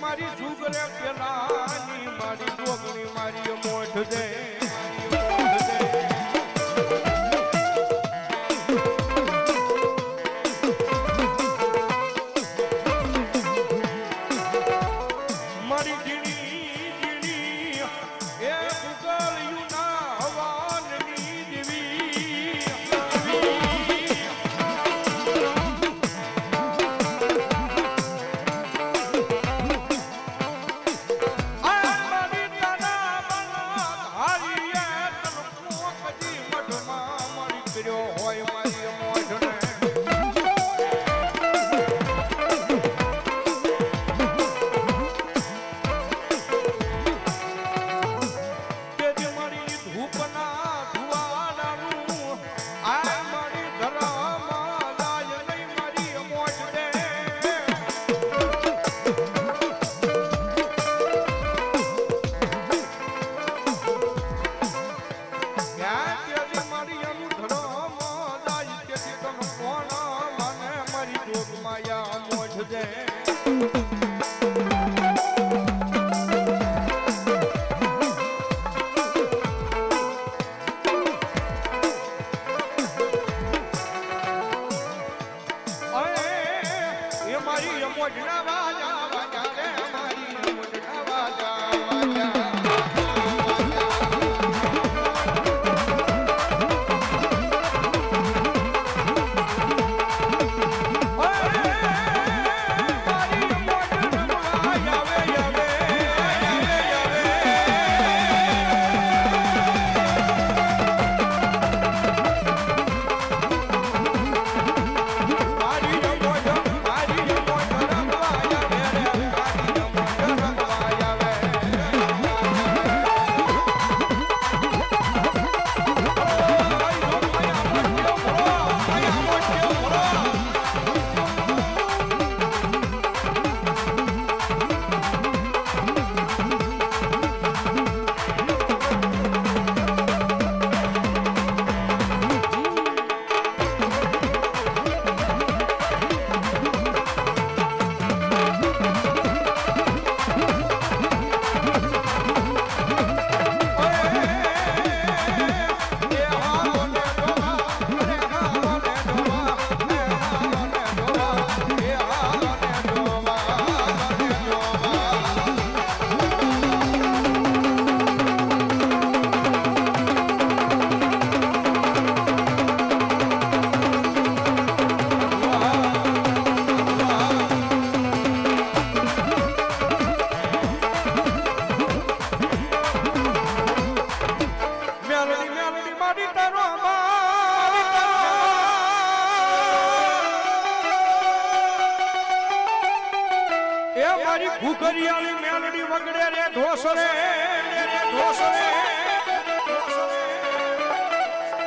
મારી સુગરે મારી ડોકણી મારી મારી ઓઢણા ભૂખરિયાળી મેલડી વગડે રે ઢોસરે ઢોસરે.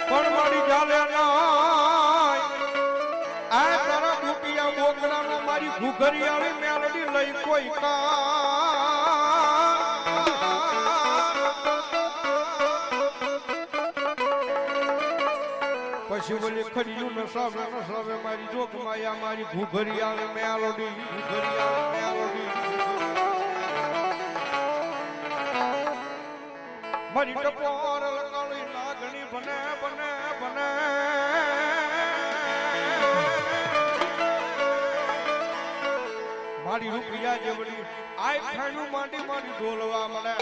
પણ મારી ગાલે આ તારા બુટિયા બોગડાનો મારી ભૂખરિયાળી મેલડી લઈ કોઈ કા પછી બોલી, ખડીયું નસાવે નસાવે મારી જોગમાયા મારી ભૂખરિયાળી મેલડી, ભૂખરિયાળી. ફરી ટપોર લકાળી લાગણી બને બને બને. મારી રૂપિયા જેવડી આય ખાણું માંડી મારી ઢોલવા મને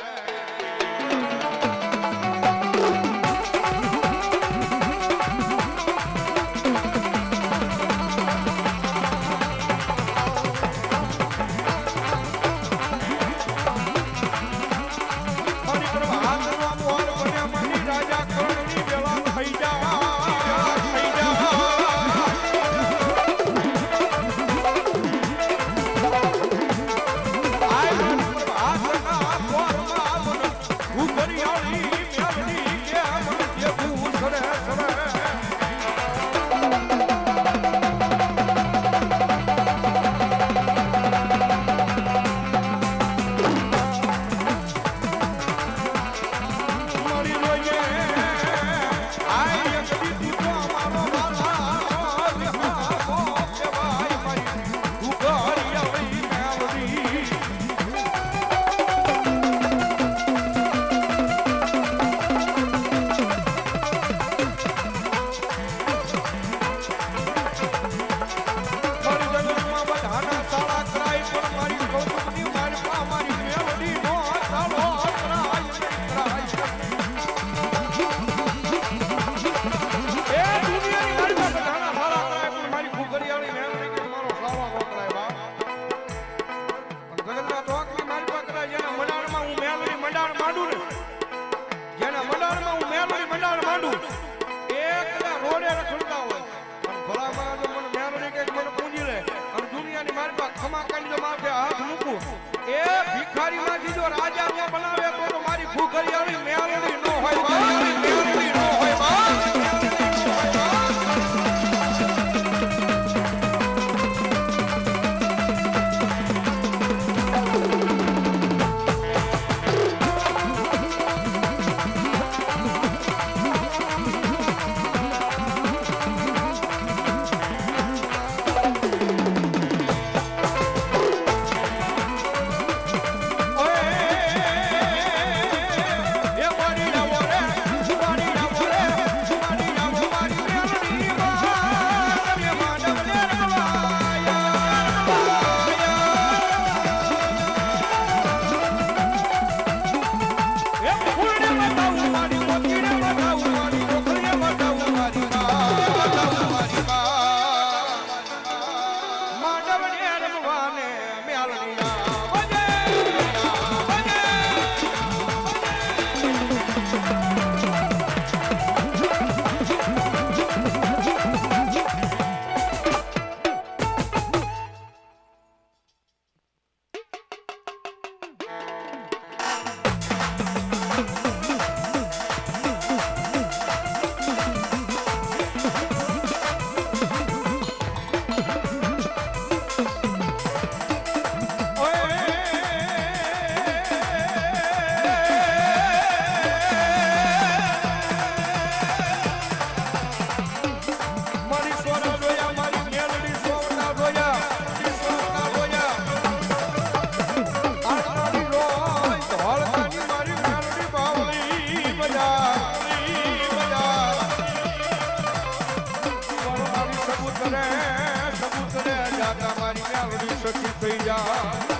નોકરિયાળી મેળડી સખી થઈ જા